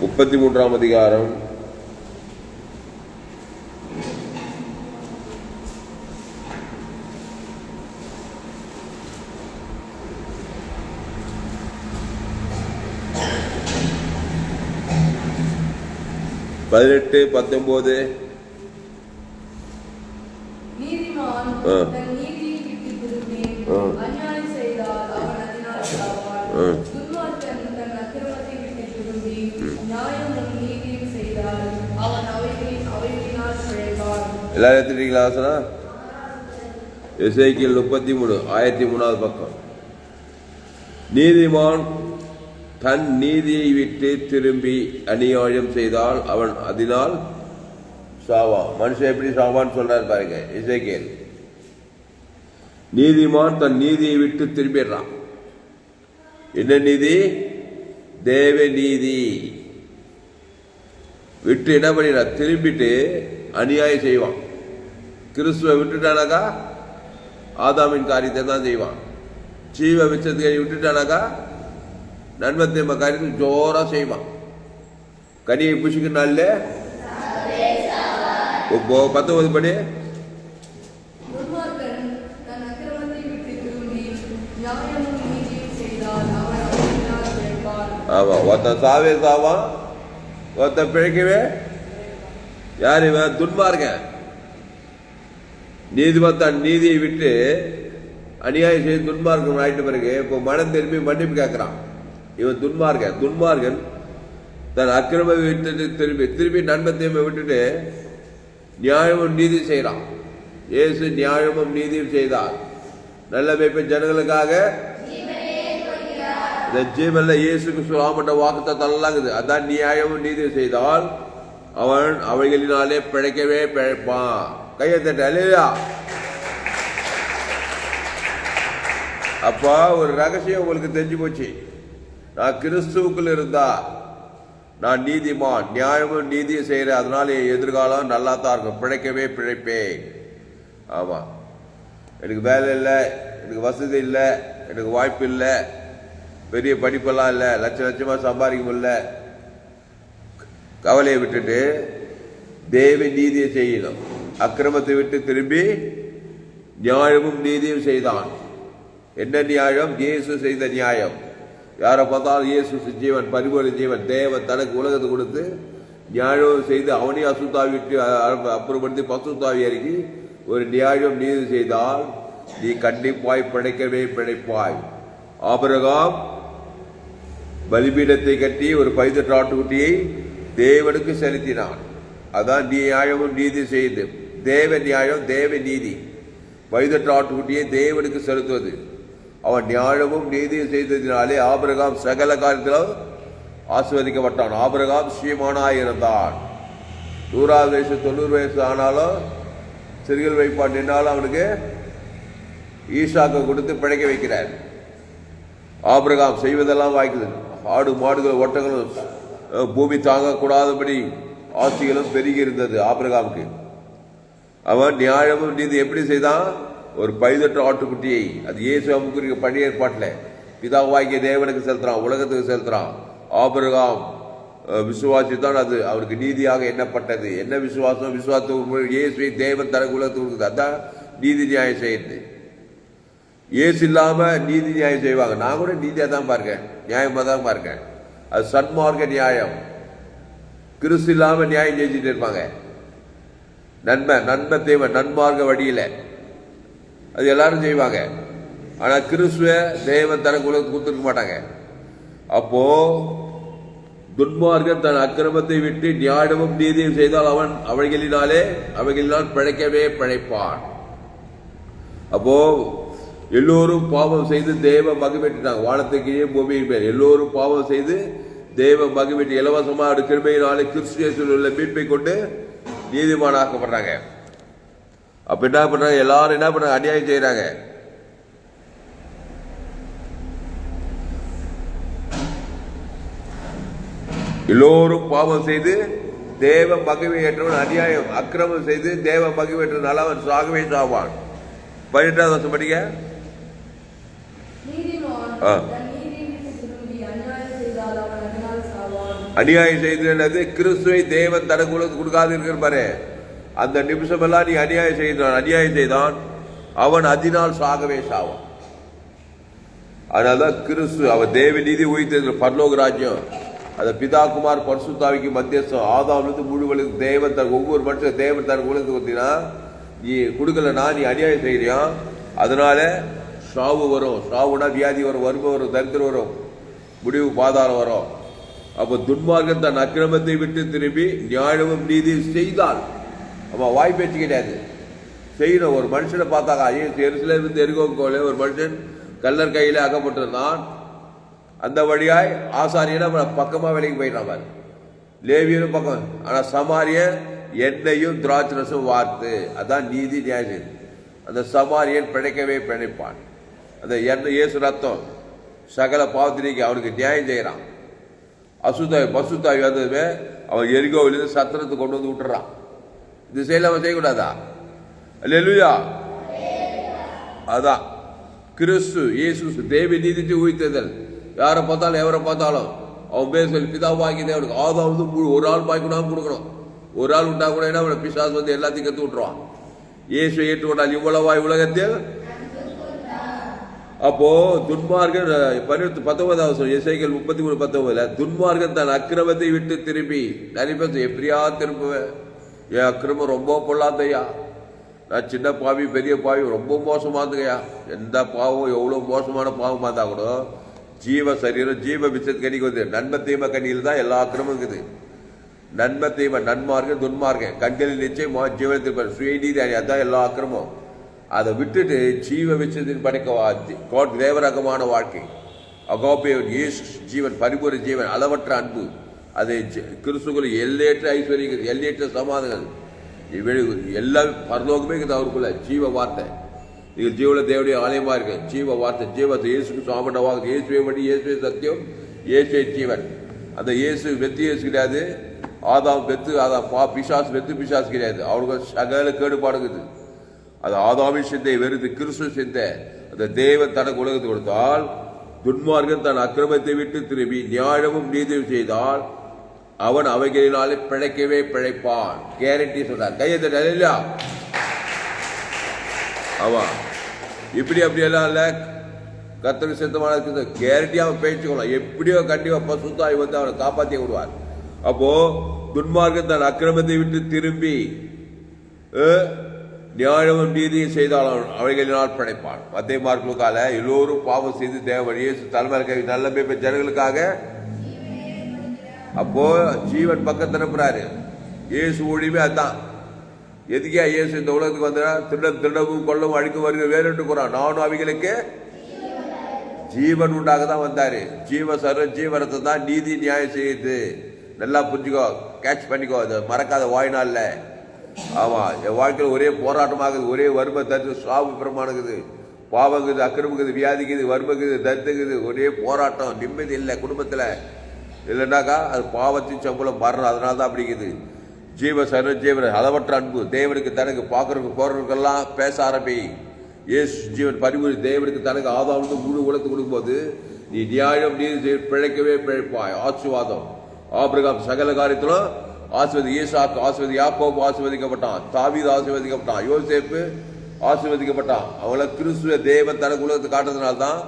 முப்பத்தி மூன்றாம் அதிகாரம். பதினெட்டு பத்தொன்பது நீதிமான் ஆ. ஆ. அநியாயம் செய்தால் அவன் அதனால் சாவான். ஆ. துன்மார்க்கன் தன் அக்கிரமத்தை விட்டுத் திரும்பி நியாயமும் நீதியும் செய்தால் அவன் அவைகளின் அவைகளினால் பிழைப்பான். எல்லாரும் எடுத்துட்டீங்களா ஆசனா? எசேக்கியல் முப்பத்தி மூணு ஆயிரத்தி மூணாவது பக்கம். நீதிமான் தன் நீதியை விட்டு திரும்பி அநியாயம் செய்தால் அவன் அதனால் சாவான் மனுஷன் எப்படி சாவான்னு சொல்றாரு பாருங்க இசைக்கேல் நீதிமான் தன் நீதியை விட்டு திரும்பிடுறான். என்ன நீதி? தேவ நீதி. விட்டு என்ன பண்ணிடுறான்? திரும்பிட்டு அநியாயம் செய்வான். கிறிஸ்துவை விட்டுட்டானாக்கா ஆதாமின் காரியத்தை தான் செய்வான். ஜீவ மிச்சத்தை விட்டுட்டானாக்கா நன்மை தீமை காரியத்தை ஜோரா செய்வான். கனியை புஷிக்கு நாள்ல? பத்தொன்பது படி. துன்மார்க்கன் தன் அக்கிரமத்தை விட்டுத் திரும்பி நியாயமும் நீதியும் செய்தால் அவன் அவைகளினால் பிழைப்பான். ஆமா ஒருத்தன் சாவே சாவான் ஒருத்தன் பிழைக்கவே. யார் இவன்? துன்மார்க்கன். நீதிமன் நீதியை விட்டு அநியாயம் செய்து துன்மார்க்கம் ஆயிட்ட பிறகு இப்போ மனம் திரும்பி மன்னிப்பு கேட்கிறான். இவன் துன்மார்க்கன் துன்மார்கன் தன் அக்கிரம விட்டுட்டு திரும்பி திரும்பி நன்மை தீமை விட்டுட்டு நியாயமும் நீதி செய்கிறான் இயேசு நியாயமும் நீதியும் செய்தார். நல்ல வைப்பு ஜனங்களுக்காக இந்த ஜீவன்ல இயேசுக்கு சுலாமட்ட வாக்குத்த இருக்குது அதான் நியாயமும் நீதி செய்தால் அவன் அவைகளினாலே பிழைக்கவே பிழைப்பான். கையை தட்ட அலையா? அப்பா ஒரு ரகசியம் உங்களுக்கு தெரிஞ்சு போச்சு. நான் கிறிஸ்துவுக்குள் இருந்தா நான் நீதிமான் நியாயமும் நீதியும் செய்கிறேன் அதனால என் எதிர்காலம் நல்லா தான் இருக்கும். பிழைக்கவே பிழைப்பேன். ஆமா. எனக்கு வேலை இல்லை எனக்கு வசதி இல்லை எனக்கு வாய்ப்பு இல்லை பெரிய படிப்பெல்லாம் இல்லை லட்ச லட்சமாக சம்பாதிக்க முடியல கவலையை விட்டுட்டு தேவை நீதியை செய்யணும். அக்கிரமத்தை விட்டு திரும்பி நியாயமும் நீதியும் செய்தான். என்ன நியாயம்? இயேசு செய்த நியாயம். யாரை பார்த்தாலும் இயேசு ஜீவன் பரிபூர்ண ஜீவன் தேவன் தனக்கு உலகத்தை கொடுத்து நியாயம் செய்து அவனையும் அசுத்தாவிட்டு அப்புறப்படுத்தி பசுத்தாவி அருகி ஒரு நியாயம் நீதி செய்தால் நீ கண்டிப்பாய் பிழைக்கவே பிழைப்பாய். ஆபிரகாம் பலிபீடத்தை கட்டி ஒரு பதினெட்டு ஆட்டுக்குட்டியை தேவனுக்கு செலுத்தினான். அதான் நியாயமும் நீதி செய்து. தேவ நியாயம் தேவ நீதி பதினெட்டு ஆட்டுக்குட்டியை தேவனுக்கு செலுத்துவது. அவன் நியாயமும் நீதியும் செய்ததினாலே ஆபிரகாம் சகல காரியத்திலும் ஆசிர்வதிக்கப்பட்டான். ஆபிரகாம் ஸ்ரீமானாய் இருந்தான். நூறாவது வயசு தொண்ணூறு வயசு ஆனாலும் சிறுகள் வைப்பான். நின்னாலும் அவனுக்கு ஈஷாக்கு கொடுத்து பிழைக்க வைக்கிறார். ஆபிரகாம் செய்வதெல்லாம் வாய்க்குது. ஆடு மாடுகள் ஓட்டங்களும் பூமி தாங்கக்கூடாதபடி ஆட்சிகளும் பெருகி இருந்தது ஆபிரகாமுக்கு. அவன் நியாயமும் நீதி எப்படி செய்தான் ஒரு பழுதற்ற ஆட்டுக்குட்டியை அது இயேசு அமுக்குரிய பழைய ஏற்பாட்டில் பிதாவாகிய தேவனுக்கு செலுத்துறான் உலகத்துக்கு செலுத்துறான். ஆபிரகாம் விசுவாசித்தான் அது. அவருக்கு நீதியாக எண்ணப்பட்டது. என்ன விசுவாசம்? விசுவாசம் இயேசுவை தேவன் தனக்கு உலகத்துக்கு கொடுக்குது. அதான் நீதி நியாயம் செய்யுது ஏசு இல்லாமல் நீதி நியாயம் செய்வாங்க. நான் கூட நீதியாக தான் பார்க்கேன். நியாயமாக தான் பார்க்கேன். அது சன்மார்க்க நியாயம். கிறிஸ்து இல்லாமல் நியாயம் செஞ்சுட்டு இருப்பாங்க. நன்மை நன்மை தேவை நன்மார்க்க வழியில. அது எல்லாரும் செய்வாங்க. ஆனா கிறிஸ்துவ தேவன் தனக்கு உலகத்துக்கு கொடுத்துருக்க மாட்டாங்க. அப்போ துன்மார்க்கன் தன் அக்கிரமத்தை விட்டு நியாயமும் நீதியும் செய்தால் அவன் அவைகளினாலே அவைகளினால் பிழைக்கவே பிழைப்பான். அப்போ எல்லோரும் பாவம் செய்து தேவ மகிழ்ச்சிட்டாங்க வானத்துக்கு பூமியின் மேல். எல்லோரும் பாவம் செய்து தேவ மகிழ்ச்சி இலவசமாக ஒரு கிருமையினாலே கிறிஸ்தியத்தில் உள்ள மீட்பை கொண்டு நீதிமானாக்கப்படுறாங்க. அப்ப என்ன பண்றாங்க? எல்லாரும் என்ன பண்றாங்க? அநியாயம் செய்யறாங்க எல்லோரும் பாவம் செய்து தேவ மகிமை ஏற்றவன் அநியாயம் அக்கிரமம் செய்து தேவ மகிமை ஏற்றனால அவன் சாகவே சாவான். பதினெட்டாவது வருஷம் படிக்க நீதிமான் ஆ. தன் நீதியை விட்டு திரும்பி அநியாயம் செய்தால் செய்தது கிறிஸ்துவை தேவன் தனக்கு உலகத்துக்கு கொடுக்காது பாரு. அந்த நிமிஷம் எல்லாம் நீ அநியாயம் செய்தான் அநியாயம் செய்தான். அவன் அதனால் சாகவே சாவான். அதனாலதான் கிறிஸ்து அவன் தேவ நீதி உயிர்த்தது பர்லோக ராஜ்யம். அந்த பிதாகுமார் பரிசுத்தாவிக்கு மத்தியஸ்தம் ஆதாவிலிருந்து முழுவலுக்கு தேவன் தன் ஒவ்வொரு மனுஷன் தேவன் தன் உலகத்துக்கு கொடுத்தீங்கன்னா நீ கொடுக்கலனா நீ அநியாயம் செய்கிறியான் அதனால சாவு வரும். சாவுனா வியாதி வரும் வறுமை வரும் தரித்திரம் வரும். முடிவு பாதாளம் வரும். அப்போ துன்மார்க்கன் தன் அக்கிரமத்தை விட்டு திரும்பி நியாயமும் நீதியும் செய்தால் அவன் வாய் பேச்சு கிடையாது. செய்யணும் ஒரு மனுஷனை பார்த்தாக்கா ஐயோ எருசலேம் இருந்து எருகோக்கோல ஒரு மனுஷன் கல்லர் கையில அகப்பட்டிருந்தான். அந்த வழியாய் ஆசாரியனை அவன் பக்கமா வேலைக்கு போயிட்டான் பாரு. லேவியனும் பக்கம். ஆனா சமாரிய எண்ணெயும் திராட்சரசும் வார்த்து. அதான் நீதி நியாயம். அந்த சமாரியன் பிழைக்கவே பிழைப்பான். அந்த எண்ணெய் இயேசு ரத்தம் சகல பாவத்திரிக்கு அவனுக்கு நியாயம் செய்யறான் அசுத்தாய் பசுத்தாய் வந்ததுமே அவன் எரிகோவிலிருந்து சத்திரத்தை கொண்டு வந்து விட்டுறான். இது செய்யல அவன் செய்யக்கூடாதா? லெலுயா அதான். கிறிஸ்து இயேசு தேவி நீதிட்டு உயிர்த்ததல் யாரை பார்த்தாலும் எவரை பார்த்தாலும் அவன் பேர் சொல்லி பிதாவாக்கி தேவனுக்கு ஆதாவது வந்து ஒரு ஆள் பாய்க்கூடாம கொடுக்கணும். ஒரு ஆள் உண்டா கூட என்ன அவனை வந்து எல்லாத்தையும் கற்று விட்டுருவான். இயேசு ஏற்றுக்கொண்டால் இவ்வளவாய் உலகத்தில் அப்போ துன்மார்கன் பன்னிரெண்டு பத்தொன்பதாவது சொல்லி இசைகள் முப்பத்தி மூணு பத்தொன்பதுல துன்மார்கன் தன் அக்கிரமத்தை விட்டு திரும்பி நிறைய எப்படியா திரும்புவேன்? என் அக்கிரமம் ரொம்ப பொல்லாதையா நான் சின்ன பாவி பெரிய பாவி ரொம்ப மோசமானதுங்கய்யா எந்த பாவம் எவ்வளோ மோசமான பாவம் பார்த்தா கூட ஜீவ சரீரம் ஜீவ விசத்து கணிக்கு வந்து நன்மை தீம கண்ணியில் தான் எல்லா அக்கிரமும் இருக்குது. நன்மை தீம நன்மார்க்கம் துன்மார்க்கம் கண்களில் நிச்சயம் ஜீவனத்தில் சுயநீதி அதான் எல்லா அக்கிரமும் அதை விட்டுட்டு ஜீவ விசத்தின் படைக்க காட் தேவரகமான வாழ்க்கை. அகோபே இயேசு ஜீவன் பரிபூர ஜீவன் அளவற்ற அன்பு. அது ஜ- கிறிஸ்துக்குள்ள எல்லையற்ற ஐஸ்வர்யம் எல்லையற்ற சமாதானம் இவ்வளவு எல்லாம் பரலோகமே இருக்குது அவருக்குள்ள ஜீவ வார்த்தை. நீங்கள் ஜீவன தேவடைய ஆலயமா இருக்கு ஜீவ வார்த்தை ஜீவத்தை இயேசுக்கு சாமண்டவாக இயேசுவை வழி இயேசுவை சத்தியம் இயேசுவை ஜீவன். அந்த இயேசு வெத்து இயேசு கிடையாது. ஆதாம் வெத்து ஆதாம் பா பிசாசு வெத்து பிசாஸ் கிடையாது. அவருக்கு சகல கேடுபாடுக்குது அது ஆதாமி சிந்தை வெறுத்து கிறிஸ்து சிந்தை. அந்த தேவன் தனக்கு உலகத்தை கொடுத்தால் துன்மார்க்கன் தன் அக்கிரமத்தை விட்டு திரும்பி நியாயமும் நீதியும் செய்தால் அவன் அவைகளினாலே பிழைக்கவே பிழைப்பான். கேரண்டி சொன்னார் கையை தட்ட இல்லையா ஆமா. இப்படி அப்படி எல்லாம் இல்ல. கத்தர் சித்தமான கேரண்டி அவன் பேச்சுக்கலாம் எப்படியோ கண்டிப்பா பசுத்தாய் வந்து அவனை காப்பாத்தி விடுவார். அப்போ துன்மார்க்கன் தன் அக்கிரமத்தை விட்டு திரும்பி அஹ், நியாயமும் நீதியும் செய்தால் அவைகளினால் படைப்பான் மத்திய மார்க்குக்கால எல்லோரும் பாவம் செய்து தேவன் இயேசு தலைமையில் நல்ல ஜனங்களுக்காக. அப்போ ஜீவன் பக்கம் திருப்புறாரு இயேசு ஒழிவே அதான். எதுக்கே இயேசு இந்த உலகத்துக்கு வந்தா திருடம் திருடவும் கொள்ளவும் அழிக்க வருகிற வேறு போறான் நானும் அவைகளுக்கு ஜீவன் உண்டாக தான் வந்தாரு. ஜீவ சர ஜீவனத்தை தான் நீதி நியாயம் செய்யுது நல்லா புரிஞ்சுக்கோ கேட்ச் பண்ணிக்கோ அதை மறக்காத வாய்நாள்ல ஆமாம் என் வாழ்க்கையில் ஒரே போராட்டமாகுது ஒரே வறுமை தருது சாவு பிரமாணுக்குது பாவங்குது அக்கிரமிக்குது வியாதிக்குது வறுமைக்குது தருத்துக்குது ஒரே போராட்டம் நிம்மதி இல்லை குடும்பத்தில். இல்லைன்னாக்கா அது பாவத்தின் சம்பளம் மரணம் அதனால தான் அப்படிங்குது ஜீவ சர்வ ஜீவன அளவற்ற அன்பு தேவனுக்கு தனக்கு பார்க்கறதுக்கு போறவங்களுக்கெல்லாம் பேச ஆரம்பி. இயேசு ஜீவன் பரிபூரி தேவனுக்கு தனக்கு ஆதாரத்து முழு உலகத்து கொடுக்கும்போது நீ நியாயம் நீ பிழைக்கவே பிழைப்பாய். ஆசீர்வாதம். ஆபிரகாம் சகல காரியத்திலும் ஆசிர்வதி ஈசாக்கு ஆசிர்வதி யாக்கோபு ஆசிர்வதிக்கப்பட்டான் தாவீது ஆசிர்வதிக்கப்பட்டான் யோசேப்பு ஆசிர்வதிக்கப்பட்டான். அவளை கிறிஸ்துவ தேவன் தனக்கு உலகத்தை காட்டுறதுனால தான்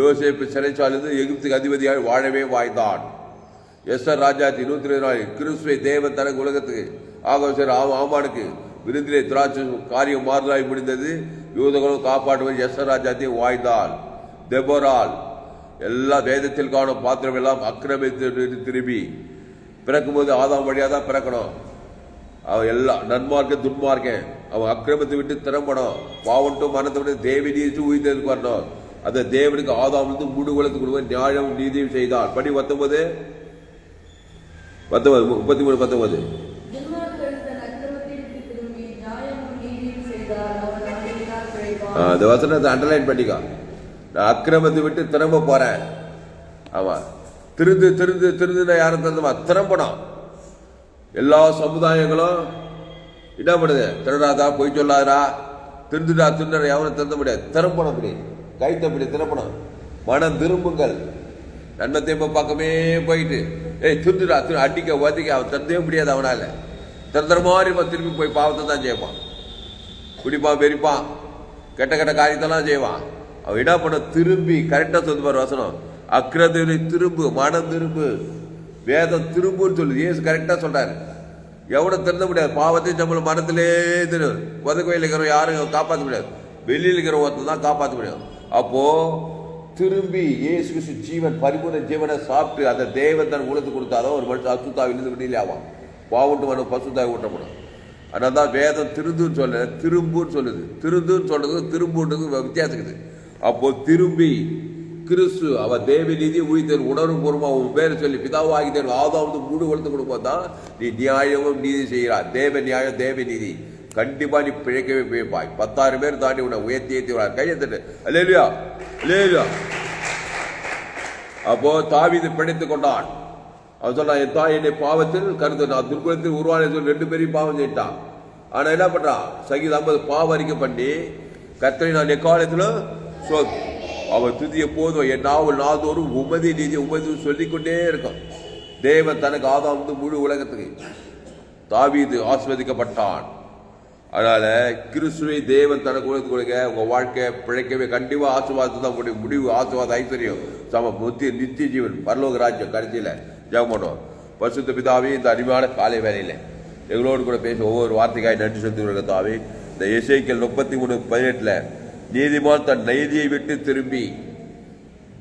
யோசேப்பு சிறைச்சாலிருந்து எகிப்துக்கு அதிபதியாக வாழவே வாய்ந்தான். எஸ்ஆர் ராஜாத்தி நூற்றி இருபது நாள் கிறிஸ்துவை தேவ தனக்கு உலகத்துக்கு ஆகவசர் ஆமானுக்கு விருந்திலே திராட்சை காரியம் மாறுதலாய் முடிந்தது. யூதகளும் காப்பாற்றுவது எஸ்ஆர் ராஜாத்தி வாய்ந்தாள் தெபோரால் எல்லா வேதத்தில் காணும் பாத்திரம் எல்லாம் அக்கிரமித்து திரும்பி பிறக்கும்போது ஆதாம் வழியாக தான் பிறக்கணும். அவன் எல்லாம் நன்மார்க்க துன்மார்க்கே. அவன் அக்கிரமத்தை விட்டு திறம்படும் பாவட்டும் மனத்தை விட்டு தேவி நீதி உயிர்த்ததுக்கு வரணும் அந்த தேவனுக்கு ஆதாம் வந்து மூடு குலத்துக்கு கொடுக்க நியாயம் நீதியும் செய்தான். படி பத்தொன்பது. பத்தொன்பது முப்பத்தி மூணு பத்தொன்பது. அந்த வசனத்தை அண்டர்லைன் பண்ணிக்கா. நான் அக்கிரமத்தை விட்டு திரும்ப போறேன். ஆமா. திருந்து திருந்து திருந்துனா யாரும் திருந்தமா திறம்படம். எல்லா சமுதாயங்களும் என்ன பண்ணுது திருடாதா பொய் சொல்லாதா திருந்துடா திருந்தா எவனும் திறந்த முடியாது. திறம்படம் அப்படி. கைத்தப்படி திறப்படம் மனம் திரும்புங்கள். நன்மை தேம்ப பக்கமே போயிட்டு. ஏய் திருந்துடா திரு அடிக்க ஒதிக்க அவன் திறந்தவே முடியாது அவனால். திறந்துற மாதிரி இவன் திரும்பி போய் பாவத்தை தான் செய்வான். குடிப்பான் பெரிப்பான் கெட்ட கெட்ட காரியத்தெல்லாம் செய்வான். அவன் என்ன பண்ண திரும்பி கரெக்டாக சொல்லு பாரு வசனம். அக்கிரதை திரும்பு மனம் திரும்பு வேதம் திரும்புன்னு சொல்லுது. ஏசு கரெக்டாக சொல்கிறாரு எவனை திறந்த முடியாது. பாவத்தையும் நம்மள மனத்திலே திரு உதவியில் இருக்கிறவன் யாரும் காப்பாற்ற முடியாது. வெளியில் இருக்கிற ஒருத்தன் தான் காப்பாற்ற முடியும். அப்போது திரும்பி ஏசு கிறிஸ்து ஜீவன் பரிபூர்ண ஜீவனை சாப்பிட்டு அந்த தெய்வம் தன் உலகத்து கொடுத்தாலும் ஒரு மனுஷன் அசுத்தாவிலிருந்து வெளியில் ஆவான். பாவுண்டு மனம் பசுத்தாவி ஊட்டப்படும். ஆனால் தான் வேதம் திருந்துன்னு சொல்ல திரும்புன்னு சொல்லுது. திருந்துன்னு சொல்றது திரும்புன்றது வித்தியாசம் இருக்குது. அப்போது திரும்பி கிறிஸ்து அவ தேவ நிதி உயிர்த்தல் உணர்வு உன் பேர் சொல்லி பிதாவாகி தேன் ஆதாவது மூடு வளர்த்து கொடுப்போம் தான் நீ நியாயமும் நீதி செய்கிறாய். தேவ நியாயம் தேவ நிதி. கண்டிப்பாக நீ பிழைக்கவே பிழைப்பாய். பத்தாயிரம் பேர் தாண்டி உன்னை உயர்த்தி ஏற்றி வரா கையெழுத்து அல்லேலியா. அல்லேலியா. அப்போ தாவீது பிழைத்து கொண்டான். அவன் சொன்னான் என் தாய் என்னை பாவத்தில் கருத்து நான் துர்குலத்தில் உருவான சொல்லி ரெண்டு பேரையும் பாவம் செய்யிட்டான் ஆனால் என்ன பண்ணுறான் சங்கீதம் ஐம்பது பாவம் அறிக்கை பண்ணி கத்தனை நான் எக்காலத்தில் சோ அவன் துதிய போதும். என் நாவல் நாதோறும் உமதி நீதி உமதி சொல்லிக்கொண்டே இருக்கும். தேவன் தனக்கு ஆதாம் வந்து முழு உலகத்துக்கு தாவீது ஆஸ்வதிக்கப்பட்டான் அதனால கிறிஸ்துவை தேவன் தனக்கு உலகத்துக்கு கொடுக்க உங்க வாழ்க்கை பிழைக்கவே கண்டிப்பாக ஆசீர்வாதத்தை தான் முடியும் முடிவு ஆசுவாத ஐஸ்வர்யம். சம முத்திய நித்திய ஜீவன் பரலோக ராஜ்யம் கடைசியில் ஜெகமோட்டோம் பரிசுத்த பசுத்த பிதாவே இந்த அருமையான காலை வேலையில் எங்களோடு கூட பேச ஒவ்வொரு வார்த்தைக்காய் நன்றி செலுத்தி தாவே. இந்த இசைக்கல் முப்பத்தி மூணு பதினெட்டில் நீதிமான் தன் நீதியை விட்டு திரும்பி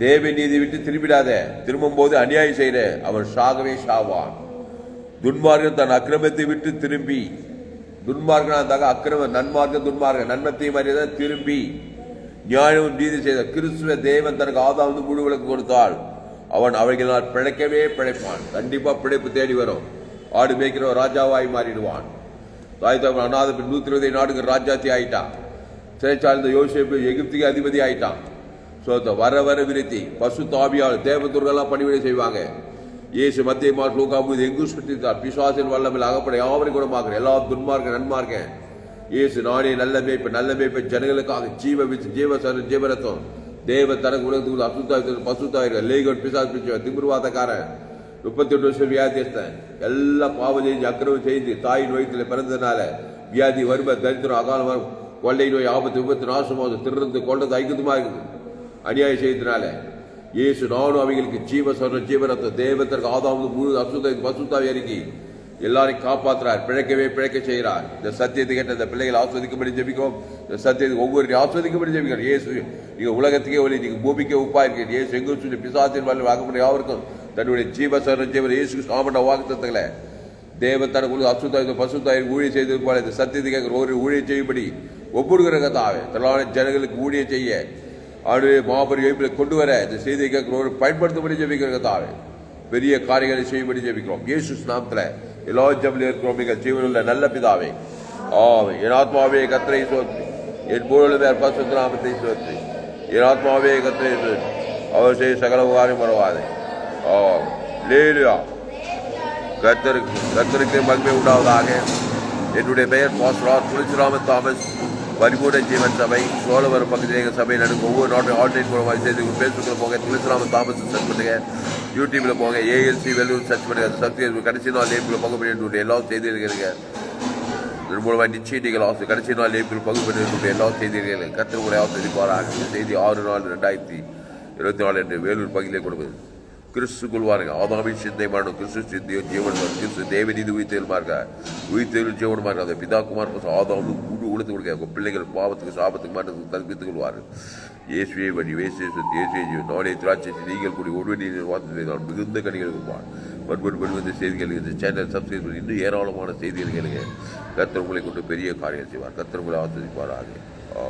தேவை நீதி விட்டு திரும்பிடாத திரும்பும் போது அநியாயம் செய்கிற அவன் சாகவே சாவான். துன்மார்க்கன் தன் அக்கிரமத்தை விட்டு திரும்பி துன்மார்க்கனா அக்கிரம நன்மார்க்க துன்மார்க்க நன்மத்தை மாதிரிதான் திரும்பி நியாயமும் நீதி செய்த கிறிஸ்துவ தேவன் தனக்கு ஆதாம் முழு விளக்கு கொடுத்தாள் அவன் அவைகளால் பிழைக்கவே பிழைப்பான். கண்டிப்பாக பிழைப்பு தேடி வரும். ஆடு மேய்க்கிறவன் ராஜாவாய் மாறிடுவான். தாய் தகவல் அநாத நூத்தி இருபது நாடுகள் ராஜாத்தி ஆயிட்டான். சிறைச்சாழ்ந்த யோசிப்பு எகிப்துக்கு அதிபதி ஆயிட்டான் ஸோ வர வர விருத்தி பசு தாபியால் தேவதுர்கள்லாம் பணிவிடை செய்வாங்க. இயேசு மத்திய மார்க் இது எங்கும் சுற்றித்தார் பிசாசின் வல்லமில் அகப்பட யாவரையும் குணமாக்குற எல்லா துன்மார்க்க நன்மார்க்க. இயேசு நானே நல்ல மேய்ப்பு நல்ல மேய்ப்பு ஜனங்களுக்காக ஜீவ வித்து ஜீவ சர ஜீவரத்தம் தேவ தனக்கு உலகத்துக்கு அசுத்தாய் பசுத்தாயிருக்க லேகோட் பிசாஸ் பிடிச்சவன் திமிர்வாதக்காரன். முப்பத்தி எட்டு வருஷம் வியாதியஸ்தன். எல்லாம் பாவம் செஞ்சு அக்கிரமம் செய்து தாயின் வயிற்றுல பிறந்ததுனால வியாதி வறுமை தரித்திரம் அகாலம் வரும். கொள்ளை நோய் ஆபத்து விபத்து நாசமாவது திருறது கொண்டது ஐக்குதுமா இருக்குது. அநியாயம் செய்யறதுனால இயேசு நானும் அவைகளுக்கு ஜீவ சொல்ற ஜீவனத்தை தேவத்திற்கு ஆதாம் முழு அசுத்த பசுத்தாவை அறிக்கை எல்லாரையும் காப்பாற்றுறார் பிழைக்கவே பிழைக்க செய்கிறார். இந்த சத்தியத்தை கேட்ட இந்த பிள்ளைகள் ஆஸ்வதிக்கும்படி ஜெபிக்கும் இந்த சத்தியத்தை ஒவ்வொரு ஆஸ்வதிக்கும்படி ஜெபிக்கணும் இயேசு நீங்க உலகத்துக்கே ஒளி நீங்க பூமிக்கே உப்பா இருக்கீங்க. இயேசு எங்கும் சொல்லி பிசாசின் வாழ்வு வாங்க முடியும். யாருக்கும் தன்னுடைய ஜீவ சரண ஜீவன் இயேசு சாமண்ட வாக்குத்தங்களை தேவன் தனக்குள்ள அசுத்தாய் பசுத்தாய் ஊழிய செய்தது போல இந்த சத்தியத்தை கேட்கிற ஒரு ஊழிய செய்யும்படி ஒவ்வொருகிற கதாவே திரளான ஜனங்களுக்கு ஊழிய செய்ய அவருடைய மாபெரும் எழுப்பில கொண்டு வர இந்த செய்தியை கேட்கிற ஒரு பயன்படுத்தும்படி ஜெபிக்கிற கதாவே பெரிய காரியங்களை செய்யும்படி ஜெபிக்கிறோம். இயேசு நாமத்தில் எல்லா ஜபில் இருக்கிறோம். மிக ஜீவனுள்ள நல்ல பிதாவே. ஆவே என் ஆத்மாவே கத்திரை சோத்ரி என் பொருளுமே பசுத்த நாமத்தை சோத்ரி என் ஆத்மாவே கத்திரை சோத்ரி அவர் செய்ய சகல உகாரம் வரவாதே ஆ லேலியா கர்த்தருக்கு கர்த்தருக்கு மகிமை உண்டாவதாக. என்னுடைய பெயர் பாஸ்ரார் துளசிராம தாமஸ். பரிபூர்ண ஜீவன் சபை சோழவரம் பகுதியில் சபை நடக்கும் ஒவ்வொரு நாட்டும் ஆன்லைன் மூலமாக செய்து ஃபேஸ்புக்கில் போங்க துளசிராம தாமஸ் சர்ச் பண்ணுங்க. யூடியூப்பில் போங்க ஏஎல்சி வெல்லூர் சர்ச் பண்ணுங்க. அந்த சக்தி கடைசி நாள் லேபில் பங்கு பண்ணிட்டு எல்லா செய்திகள் இருக்கிறீங்க இதன் மூலமாக நிச்சயம் நீங்கள் ஆசை கடைசி நாள் லேபில் பங்கு பண்ணிட்டு எல்லா செய்திகள் கர்த்தர் உங்களை ஆசிரியப்பாராக செய்தி ஆறு நாள் ரெண்டாயிரத்தி இருபத்தி நாலு என்று வேலூர் பகுதியிலே கொடுப்பது. கிறிஸ்து வாருங்க ஆதாவின் சிந்தை மரணம் கிறிஸ்து சிந்தையோ ஜீவன் கிறிஸ்து தேவநீதி உயிர்த்தேல் மார்க்க உயிர்த்தேல் ஜீவன் மார்க்க அந்த பிதா குமார் பசு கூடு உழுத்து கொடுக்க உங்கள் பிள்ளைகள் பாவத்துக்கு சாபத்துக்கு மாற்றத்துக்கு தற்பித்துக் கொள்வார் இயேசுவே வழி வேசிய சொத்து இயேசுவே ஜீவன். நானே திராட்சை நீங்கள் கூடி ஒரு நீர் வார்த்தை நான் மிகுந்த கணிகள் கொடுப்பான் மறுபடி மறுபடி செய்திகள் இந்த சேனல் சப்ஸ்கிரைப் பண்ணி இன்னும் ஏராளமான செய்திகள் கேளுங்க. கத்தர் உங்களை கொண்டு பெரிய காரியம் செய்வார். கத்தர் உங்களை ஆகிய ஆ